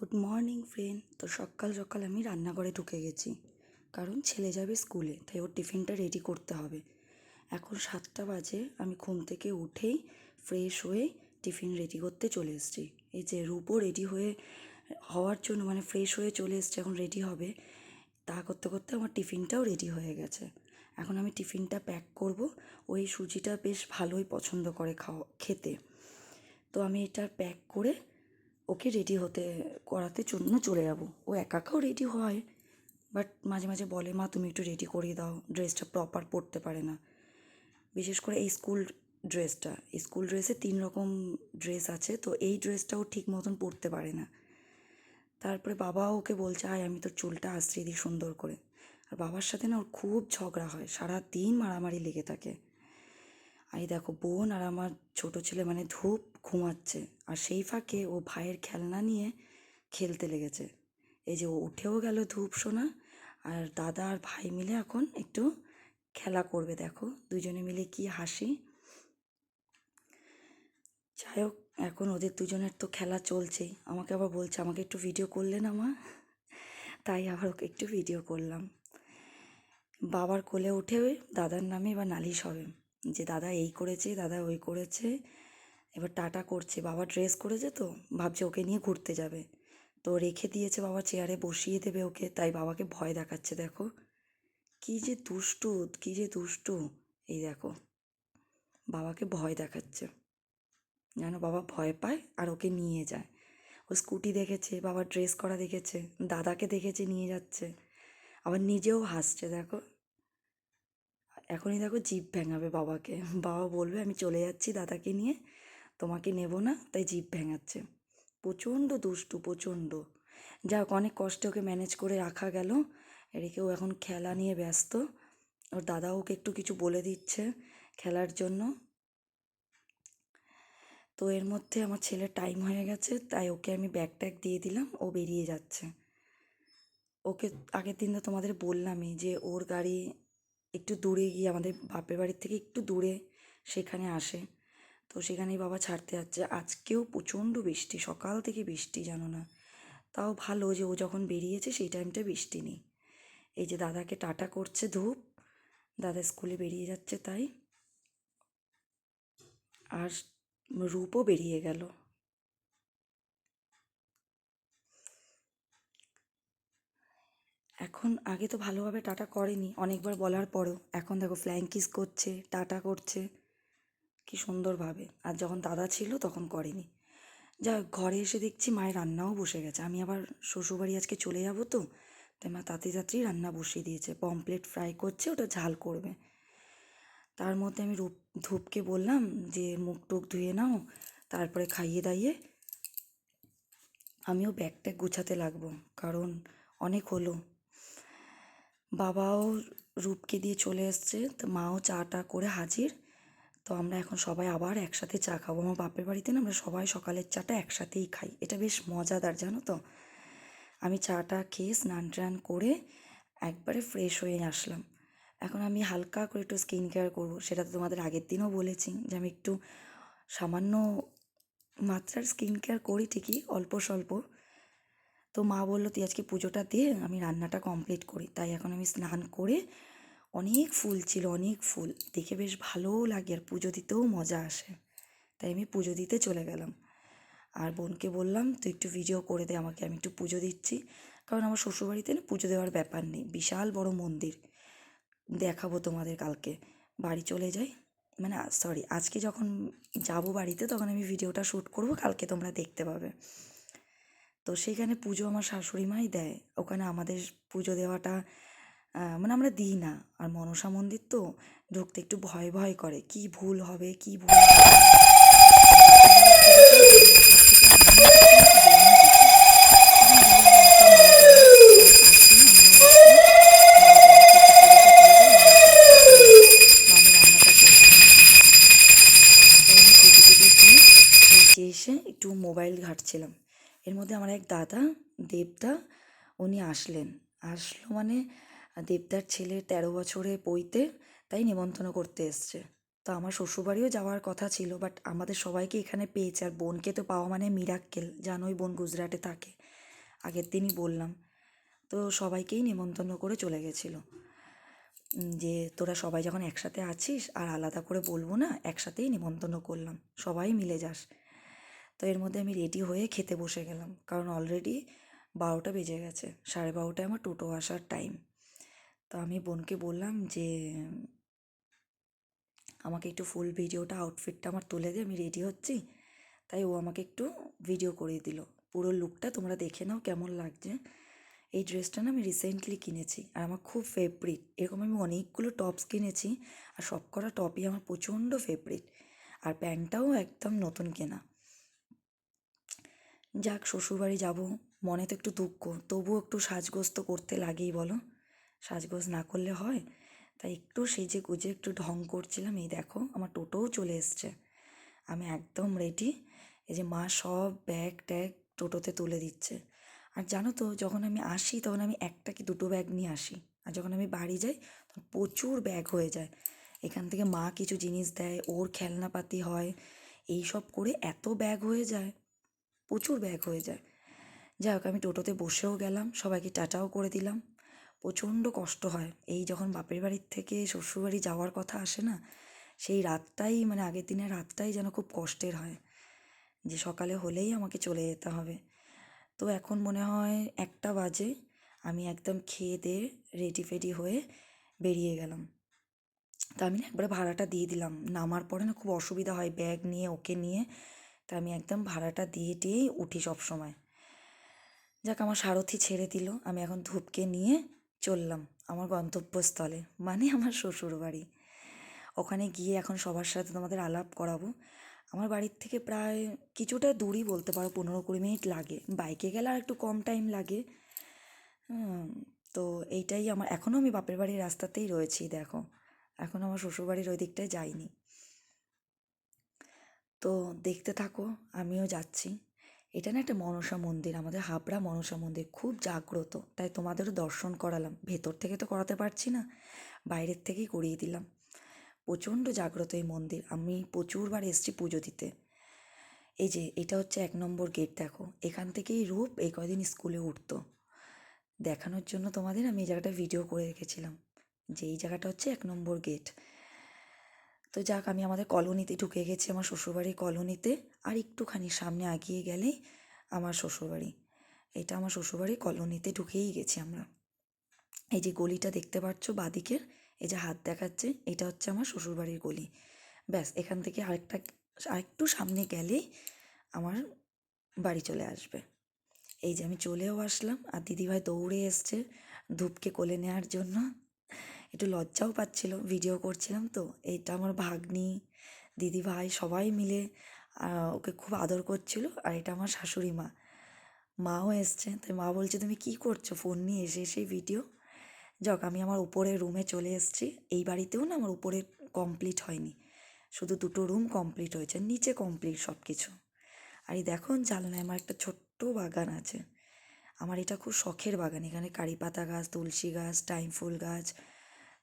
Good morning friend তো সকাল সকাল আমি রান্নাঘরে ঢুকে গেছি। কারণ ছেলে যাবে স্কুলে, তাই ওর টিফিনটা রেডি করতে হবে। এখন সাতটা বাজে, আমি ঘুম থেকে উঠেই ফ্রেশ হয়ে টিফিন রেডি করতে চলে এসেছি। এই যে রূপও রেডি হয়ে হওয়ার জন্য মানে ফ্রেশ হয়ে চলে এসছে, এখন রেডি হবে, তা করতে করতে আমার টিফিনটাও রেডি হয়ে গেছে। এখন আমি টিফিনটা প্যাক করব। ওই সুজিটা বেশ ভালোই পছন্দ করে খাওয়া, খেতে। তো আমি এটা প্যাক করে ওকে রেডি হতে, করাতে জন্য চলে যাব। ও একা একাও রেডি হয় বাট মাঝে মাঝে বলে, মা, তুমি একটু রেডি করিয়ে দাও ড্রেসটা প্রপার পরতে পারে না। বিশেষ করে এই স্কুল ড্রেসটা স্কুল ড্রেসে তিন রকম ড্রেস আছে, তো এই ড্রেসটাও ঠিক মতন পরতে পারে না। তারপরে বাবাও ওকে বলছে, আয়, আমি তোর চুলটা আশ্রিয়ে দিই সুন্দর করে। আর বাবার সাথে না ওর খুব ঝগড়া হয় সারা দিন মারামারি লেগে থাকে। এই দেখো, বোন আর আমার ছোট ছেলে মানে ধূপ ঘুমাচ্ছে। আর সেই ফাঁকে ও ভাইয়ের খেলনা নিয়ে খেলতে লেগেছে। এই যে ও উঠেও গেল ধূপ সোনা, আর দাদা আর ভাই মিলে এখন একটু খেলা করবে, দেখো। দুজনে মিলে কি হাসি। যাই হোক, এখন ওদের দুজনের তো খেলা চলছেই। আমাকে আবার বলছে, আমাকে একটু ভিডিও করলেন মা? তাই আবার ওকে একটু ভিডিও করলাম। বাবার কোলে উঠে দাদার নামে এবার নালিশ হবে। যে দাদা এই করেছে, দাদা ওই করেছে, এবার টাটা করছে। বাবা ড্রেস করেছে তো, ভাবছে ওকে নিয়ে ঘুরতে যাবে। তো রেখে দিয়েছে বাবা চেয়ারে বসিয়ে দেবে ওকে। তাই বাবাকে ভয় দেখাচ্ছে, দেখো। কি যে দুষ্টু, কি যে দুষ্টু। এই দেখো, বাবাকে ভয় দেখাচ্ছে। যেন বাবা ভয় পায় আর ওকে নিয়ে যায়। ও স্কুটি দেখেছে, বাবা ড্রেস করা দেখেছে, দাদাকে দেখেছে নিয়ে যাচ্ছে। আবার নিজেও হাসছে, দেখো। এখনই দেখো জিভ ভেঙাবে বাবাকে। বাবা বলবে, আমি চলে যাচ্ছি দাদাকে নিয়ে, তোমাকে নেব না। তাই জিভ ভেঙাচ্ছে। প্রচণ্ড দুষ্টু, প্রচণ্ড। যা হোক, অনেক কষ্টে ওকে ম্যানেজ করে রাখা গেল। এদিকে ও এখন খেলা নিয়ে ব্যস্ত। ওর দাদা ওকে একটু কিছু বলে দিচ্ছে খেলার জন্য। তো এর মধ্যে আমার ছেলের টাইম হয়ে গেছে, তাই ওকে আমি ব্যাগ ট্যাগ দিয়ে দিলাম। ও বেরিয়ে যাচ্ছে। ওকে আগের দিন তো তোমাদের বললামই যে ওর গাড়ি একটু দূরে গিয়ে আমাদের বাপের বাড়ির থেকে একটু দূরে সেখানে আসে। তো সেখানেই বাবা ছাড়তে যাচ্ছে। আজকেও প্রচণ্ড বৃষ্টি, সকাল থেকে বৃষ্টি, জানো না। তাও ভালো যে ও যখন বেরিয়েছে সেই টাইমটা বৃষ্টি নেই। এই যে দাদাকে টাটা করছে ধূপ, দাদা স্কুলে বেরিয়ে যাচ্ছে তাই। আর রূপও বেরিয়ে গেল। এখন আগে তো ভালোভাবে টাটা করেনি, অনেকবার বলার পরও। এখন দেখো ফ্ল্যাং কিস করছে, টাটা করছে। কি সুন্দরভাবে আর যখন দাদা ছিল তখন করেনি। যা ঘরে এসে দেখছি মায়ের রান্নাও বসে গেছে। আমি আবার শ্বশুরবাড়ি আজকে চলে যাব তো, তাই মা তাতে তাড়াতাড়ি রান্না বসিয়ে দিয়েছে। পমপ্লেট ফ্রাই করছে, ওটা ঝাল করবে। তার মধ্যে আমি রূপ, ধূপকে বললাম যে মুখ টুক ধুয়ে নাও, তারপরে খাইয়ে দাইয়ে আমিও ব্যাগ ট্যাগ গুছাতে লাগবো। কারণ অনেক হলো। বাবাও রূপকে দিয়ে চলে এসছে, তো মাও চাটা করে হাজির। তো আমরা এখন সবাই আবার একসাথে চা খাব। আমার বাপের বাড়িতে না আমরা সবাই সকালের চাটা একসাথেই খাই। এটা বেশ মজাদার, জানো তো? আমি চাটা খেয়ে স্নান টান করে একবারে ফ্রেশ হয়ে আসলাম। এখন আমি হালকা করে একটু স্কিন কেয়ার করব। সেটা তো তোমাদের আগের দিনও বলেছি যে আমি একটু সামান্য মাত্রার স্কিন কেয়ার করি ঠিকই, অল্প স্বল্প। তো মা বলল, তুই আজকে পুজোটা দিয়ে আমি রান্নাটা কমপ্লিট করি। তাই এখন আমি স্নান করে অনেক ফুল ছিল, অনেক ফুল। দেখে বেশ ভালোও লাগে, আর পুজো দিতেও মজা আসে। তাই আমি পুজো দিতে চলে গেলাম। আর বোনকে বললাম, তুই একটু ভিডিও করে দে আমাকে, আমি একটু পুজো দিচ্ছি। কারণ আমার শ্বশুরবাড়িতে না পুজো দেওয়ার ব্যাপার নেই, বিশাল বড় মন্দির। দেখাবো তোমাদের কালকে। বাড়ি চলে যাই। মানে সরি আজকে যখন যাব বাড়িতে, তখন আমি ভিডিওটা শ্যুট করব, কালকে তোমরা দেখতে পাবে। তো সেইখানে পুজো আমার শাশুড়ি মাই দেয়। ওখানে আমাদের পুজো দেওয়াটা মানে আমরা দিই না। আর মনসা মন্দির তো ঢুকতে একটু ভয় ভয় করে, কি ভুল হবে, কি ভুল এসে একটু মোবাইল ঘাঁটছিলাম। এর মধ্যে আমার এক দাদা, দেবদা, উনি আসলেন। আসলো মানে দেবদার ছেলে তেরো বছরে পইতে তাই নিমন্ত্রণ করতে এসছে। তো আমার শ্বশুরবাড়িও যাওয়ার কথা ছিল বাট আমাদের সবাইকে এখানে পেয়েছে। আর বোনকে তো পাওয়া মানে মিরাক্কেল জানোই বোন গুজরাটে থাকে। আগের দিনই বললাম। তো সবাইকেই নেমন্তন্ন করে চলে গেছিল। যে তোরা সবাই যখন একসাথে আছিস, আর আলাদা করে বলব না, একসাথেই নিমন্ত্রণ করলাম। সবাই মিলে যাস। তো এর মধ্যে আমি রেডি হয়ে খেতে বসে গেলাম। কারণ অলরেডি বারোটা বেজে গেছে, সাড়ে বারোটায় আমার টোটো আসার টাইম তো আমি বোনকে বললাম যে, আমাকে একটু ফুল ভিডিওটা আউটফিটটা আমার তুলে দিয়ে আমি রেডি হচ্ছি। তাই ও আমাকে একটু ভিডিও করে দিল। পুরো লুকটা তোমরা দেখে নাও কেমন লাগছে। এই ড্রেসটা না আমি রিসেন্টলি কিনেছি আর আমার খুব ফেভারিট এরকম আমি অনেকগুলো টপস কিনেছি আর সব কটা টপই আমার প্রচণ্ড ফেভারিট আর প্যান্টটাও একদম নতুন কেনা। যাক, শ্বশুরবাড়ি যাব। মনে তো একটু দুঃখ। তবুও একটু সাজগোজ তো করতে লাগেই, বলো? সাজগোজ না করলে হয়? তাই একটু সেজে গুজে একটু ঢং করছিলাম। এই দেখো, আমার টোটোও চলে এসছে। আমি একদম রেডি এই যে মা সব ব্যাগ ট্যাগ টোটোতে তুলে দিচ্ছে। আর জানো তো, যখন আমি আসি, তখন আমি একটা কি দুটো ব্যাগ নিয়ে আসি। আর যখন আমি বাড়ি যাই, তখন প্রচুর ব্যাগ হয়ে যায়। এখান থেকে মা কিছু জিনিস দেয়, ওর খেলনাপাতি হয়। এই সব করে এত ব্যাগ হয়ে যায়। প্রচুর ব্যাগ হয়ে যায়। যাই হোক, আমি টোটোতে বসেও গেলাম, সবাইকে টাটাও করে দিলাম। প্রচণ্ড কষ্ট হয়। এই যখন বাপের বাড়ির থেকে শ্বশুরবাড়ি যাওয়ার কথা আসে না, সেই রাতটাই মানে আগের দিনের রাতটাই যেন খুব কষ্টের হয়। যে সকালে হলেই আমাকে চলে যেতে হবে। তো এখন মনে হয় একটা বাজে, আমি একদম খেয়ে দিয়ে রেডি ফেডি হয়ে বেরিয়ে গেলাম। তা আমি না একবারে ভাড়াটা দিয়ে দিলাম। নামার পরে না খুব অসুবিধা হয় ব্যাগ নিয়ে, ওকে নিয়ে। তা আমি একদম ভাড়াটা দিয়ে দিয়েই উঠি সব সময়। যাক, আমার সারথি ছেড়ে দিল। আমি এখন ধূপকে নিয়ে চললাম আমার গন্তব্যস্থলে মানে আমার শ্বশুর বাড়ি ওখানে গিয়ে এখন সবার সাথে তোমাদের আলাপ করাবো। আমার বাড়ির থেকে প্রায় কিছুটা দূরই বলতে পারো, পনেরো কুড়ি মিনিট লাগে। বাইকে গেলে আর একটু কম টাইম লাগে। তো এইটাই আমার এখনও আমি বাপের বাড়ির রাস্তাতেই রয়েছি, দেখো। এখন আমার শ্বশুরবাড়ির ওই দিকটায় যাইনি। তো দেখতে থাকো, আমিও যাচ্ছি। এটা না একটা মনসা মন্দির, আমাদের হাবড়া মনসা মন্দির, খুব জাগ্রত। তাই তোমাদেরও দর্শন করালাম। ভেতর থেকে তো করাতে পারছি না, বাইরের থেকেই করিয়ে দিলাম। প্রচণ্ড জাগ্রত এই মন্দির, আমি প্রচুরবার এসেছি পুজো দিতে। এই যে, এটা হচ্ছে এক নম্বর গেট দেখো। এখান থেকেই রূপ এই কদিন স্কুলে উঠতো। দেখানোর জন্য তোমাদের আমি এই জায়গাটা ভিডিও করে রেখেছিলাম। যে, এই জায়গাটা হচ্ছে এক নম্বর গেট তো যাক, আমি আমাদের কলোনিতে ঢুকে গেছি, আমার শ্বশুরবাড়ির কলোনিতে। আর একটুখানি সামনে আগিয়ে গেলেই আমার শ্বশুরবাড়ি। এটা আমার শ্বশুরবাড়ির কলোনিতে ঢুকেই গেছি আমরা। এই যে গলিটা দেখতে পাচ্ছ বাদিকের, এই যে হাত দেখাচ্ছে, এটা হচ্ছে আমার শ্বশুরবাড়ির গলি। ব্যাস, এখান থেকে আরেকটা, আরেকটু সামনে গেলেই আমার বাড়ি চলে আসবে। এই যে আমি চলেও আসলাম, আর দিদিভাই দৌড়ে এসছে ধূপকে কোলে নেওয়ার জন্য। একটু লজ্জাও পাচ্ছিল ভিডিও করছিলাম তো। এইটা আমার ভাগ্নি দিদিভাই সবাই মিলে ওকে খুব আদর করছিল আর এটা আমার শাশুড়ি মা। মাও এসছে, তাই মা বলছে, তুমি কি করছ? ফোন নিয়ে এসে এসে ভিডিও যাক, আমি আমার উপরে রুমে চলে এসেছি। এই বাড়িতেও না আমার উপরে কমপ্লিট হয়নি। শুধু দুটো রুম কমপ্লিট হয়েছে, নিচে কমপ্লিট সব কিছু আর এই দেখো জানলায় আমার একটা ছোট্ট বাগান আছে। আমার এটা খুব শখের বাগান। এখানে কারি পাতা গাছ, তুলসী গাছ, টাইম ফুল গাছ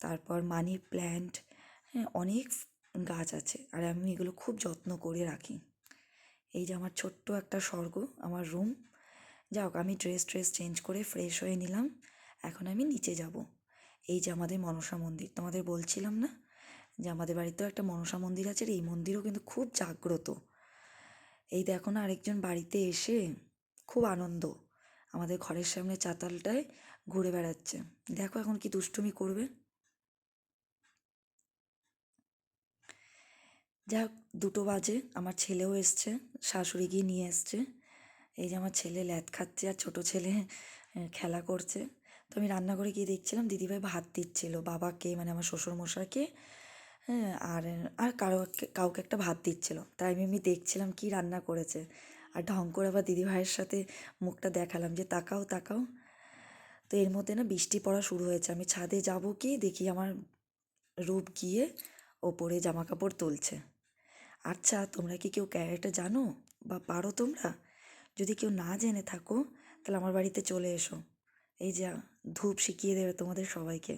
তারপর মানি প্ল্যান্ট হ্যাঁ অনেক গাছ আছে। আর আমি এগুলো খুব যত্ন করে রাখি। এই যে আমার ছোট্ট একটা স্বর্গ, আমার রুম। যাক, আমি ড্রেস ট্রেস চেঞ্জ করে ফ্রেশ হয়ে নিলাম। এখন আমি নিচে যাব। এই যে আমাদের মনসা মন্দির, তোমাদের বলছিলাম না? যে আমাদের বাড়িতেও একটা মনসা মন্দির আছে, আর এই মন্দিরও কিন্তু খুব জাগ্রত। এই দেখো না, আরেকজন বাড়িতে এসে খুব আনন্দ। আমাদের ঘরের সামনে চাতালটায় ঘুরে বেড়াচ্ছে। দেখো এখন কি দুষ্টুমি করবে। যাক, দুটো বাজে। আমার ছেলেও এসছে, শাশুড়ি গিয়ে নিয়ে এসছে। এই যে আমার ছেলে ল্যাদ খাচ্ছে আর ছোটো ছেলে খেলা করছে। তো আমি রান্নাঘরে গিয়ে দেখছিলাম, দিদিভাই ভাত দিচ্ছিল। বাবাকে মানে আমার শ্বশুরমশাইকে হ্যাঁ আর আর কারও কাউকে একটা ভাত দিচ্ছিল। তাই আমি আমি দেখছিলাম কি রান্না করেছে। আর ঢং করে আবার দিদিভাইয়ের সাথে মুখটা দেখালাম যে, তাকাও তাকাও। তো এর মধ্যে না বৃষ্টি পড়া শুরু হয়েছে। আমি ছাদে যাব কি, দেখি আমার রূপ গিয়ে ওপরে জামা কাপড় তুলছে। আচ্ছা তোমরা কি কেউ ক্যারেটে জানো? বা পারো তোমরা? যদি কেউ না জেনে থাকো, তাহলে আমার বাড়িতে চলে এসো। এই যা, ধূপ শিখিয়ে দেবে তোমাদের সবাইকে।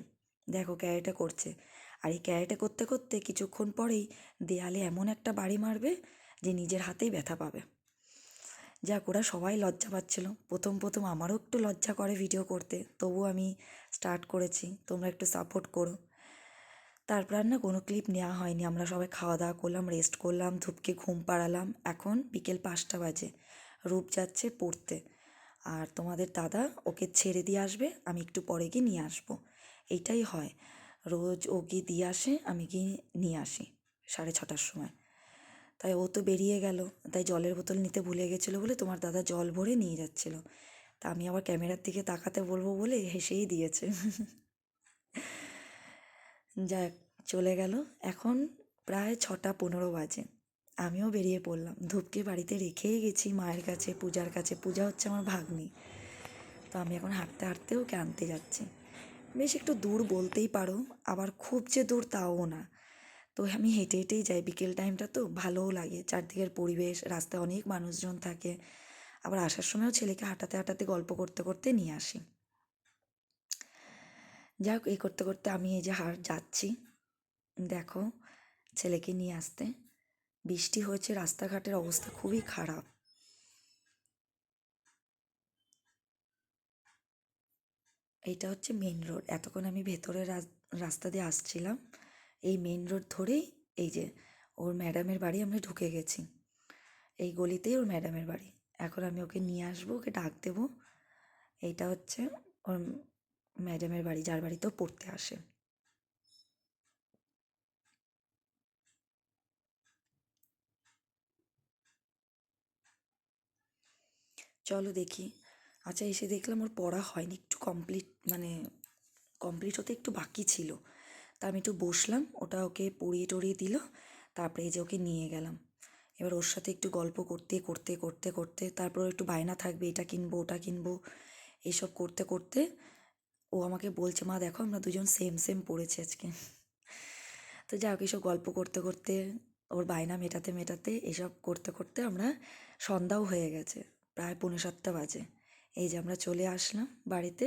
দেখো ক্যারেটে করছে। আর এই ক্যারেটে করতে করতে কিছুক্ষণ পরেই দেয়ালে এমন একটা বাড়ি মারবে যে নিজের হাতেই ব্যথা পাবে। যাক, ওরা সবাই লজ্জা পাচ্ছিল। প্রথম প্রথম আমারও একটু লজ্জা করে ভিডিও করতে। তবুও আমি স্টার্ট করেছি। তোমরা একটু সাপোর্ট করো। তারপর আর না কোনো ক্লিপ নেওয়া হয়নি। আমরা সবাই খাওয়া দাওয়া করলাম রেস্ট করলাম, ধূপকে ঘুম পাড়ালাম। এখন বিকেল পাঁচটা বাজে। রূপ যাচ্ছে পড়তে। আর তোমাদের দাদা ওকে ছেড়ে দিয়ে আসবে, আমি একটু পরে গিয়ে নিয়ে আসব। এইটাই হয়। রোজ ও গিয়ে দিয়ে আসে, আমি গিয়ে নিয়ে আসি সাড়ে ছটার সময়। তাই ও তো বেরিয়ে গেল। তাই জলের বোতল নিতে ভুলে গেছিল বলে তোমার দাদা জল ভরে নিয়ে যাচ্ছিল। তা আমি আবার ক্যামেরার দিকে তাকাতে বলব বলে হেসেই দিয়েছে। যাক, চলে গেল। এখন প্রায় ছটা পনেরো বাজে। আমিও বেরিয়ে পড়লাম। ধূপকে বাড়িতে রেখেই গেছি মায়ের কাছে, পূজার কাছে। পূজা হচ্ছে আমার ভাগ্নি। তো আমি এখন হাঁটতে হাঁটতে ওকে আনতে যাচ্ছি। বেশ একটু দূর বলতেই পারো, আবার খুব যে দূর তাও না। তো আমি হেঁটে হেঁটেই যাই। বিকেল টাইমটা তো ভালোও লাগে। চারদিকের পরিবেশ, রাস্তায় অনেক মানুষজন থাকে। আবার আসার সময়ও ছেলেকে হাঁটাতে হাঁটাতে, গল্প করতে করতে নিয়ে আসি। যাক এই করতে করতে আমি এই যে হাট যাচ্ছি। দেখো, ছেলেকে নিয়ে আসতে। বৃষ্টি হয়েছে, রাস্তাঘাটের অবস্থা খুবই খারাপ। এটা হচ্ছে মেন রোড এতক্ষণ আমি ভেতরের রাস্তা দিয়ে আসছিলাম। এই মেন রোড ধরেই এই যে ওর ম্যাডামের বাড়ি আমরা ঢুকে গেছি। এই গলিতেই ওর ম্যাডামের বাড়ি। এখন আমি ওকে নিয়ে আসব, ওকে ডাক দেবো। এইটা হচ্ছে ওর ম্যাডামের বাড়ি, যার বাড়িতেও পড়তে আসে। চলো দেখি। আচ্ছা এসে দেখলাম ওর পড়া হয়নি, একটু কমপ্লিট মানে কমপ্লিট হতে একটু বাকি ছিল। তা আমি একটু বসলাম, ওটা ওকে পড়িয়ে টড়িয়ে দিল, তারপরে যে ওকে নিয়ে গেলাম। এবার ওর সাথে একটু গল্প করতে করতে করতে করতে, তারপর একটু বায়না থাকবে, এটা কিনবো, ওটা কিনবো এইসব করতে করতে ও আমাকে বলছে, মা, দেখো আমরা দুজন সেম সেম পড়েছি আজকে। তো যাই হোক এইসব গল্প করতে করতে, ওর বায়না মেটাতে মেটাতে, এসব করতে করতে আমরা সন্ধ্যাও হয়ে গেছে, প্রায় পৌনে সাতটা বাজে। এই যে আমরা চলে আসলাম বাড়িতে,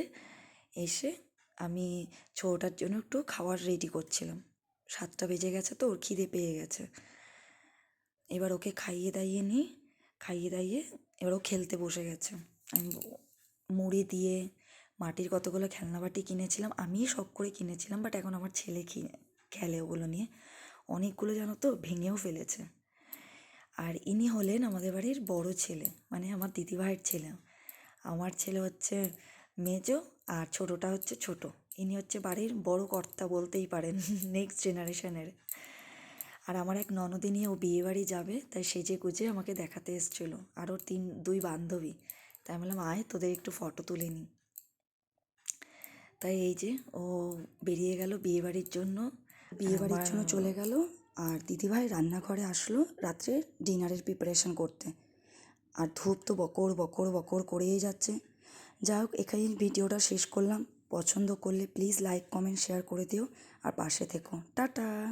এসে আমি ছোটোটার জন্য একটু খাবার রেডি করছিলাম। সাতটা বেজে গেছে তো, ওর খিদে পেয়ে গেছে। এবার ওকে খাইয়ে দাইয়ে নিই, খাইয়ে দাইয়ে এবার ও খেলতে বসে গেছে। আমি মুড়ি দিয়ে মাটির কতগুলো খেলনা বাটি কিনেছিলাম, আমিই শখ করে কিনেছিলাম বাট এখন আমার ছেলে কিনে খেলে ওগুলো নিয়ে? অনেকগুলো জানো তো, ভেঙেও ফেলেছে। আর ইনি হলেন আমাদের বাড়ির বড় ছেলে মানে আমার দিদিভাইয়ের ছেলে। আমার ছেলে হচ্ছে মেজো আর ছোটোটা হচ্ছে ছোট। ইনি হচ্ছে বাড়ির বড় কর্তা বলতেই পারেন নেক্সট জেনারেশনের আর আমার এক ননদিনী ও বিয়ে বাড়ি যাবে, তাই সেজে গুজে আমাকে দেখাতে এসেছিল। আর ওর তিন, দুই বান্ধবী। তাই বললাম, আয় তোদের একটু ফটো তুলে নিই তাই এই যে ও বেরিয়ে গেল বিয়ে বাড়ির জন্য। বিয়ে বাড়ির জন্য চলে গেল আর দিদিভাই রান্নাঘরে আসলো রাত্রে ডিনারের প্রিপারেশন করতে। আর ধূপ তো বকর বকর বকর করেই যাচ্ছে। যাই হোক এখানে ভিডিওটা শেষ করলাম। পছন্দ করলে প্লিজ লাইক কমেন্ট শেয়ার করে দিও। আর পাশে থেকো। টাটা!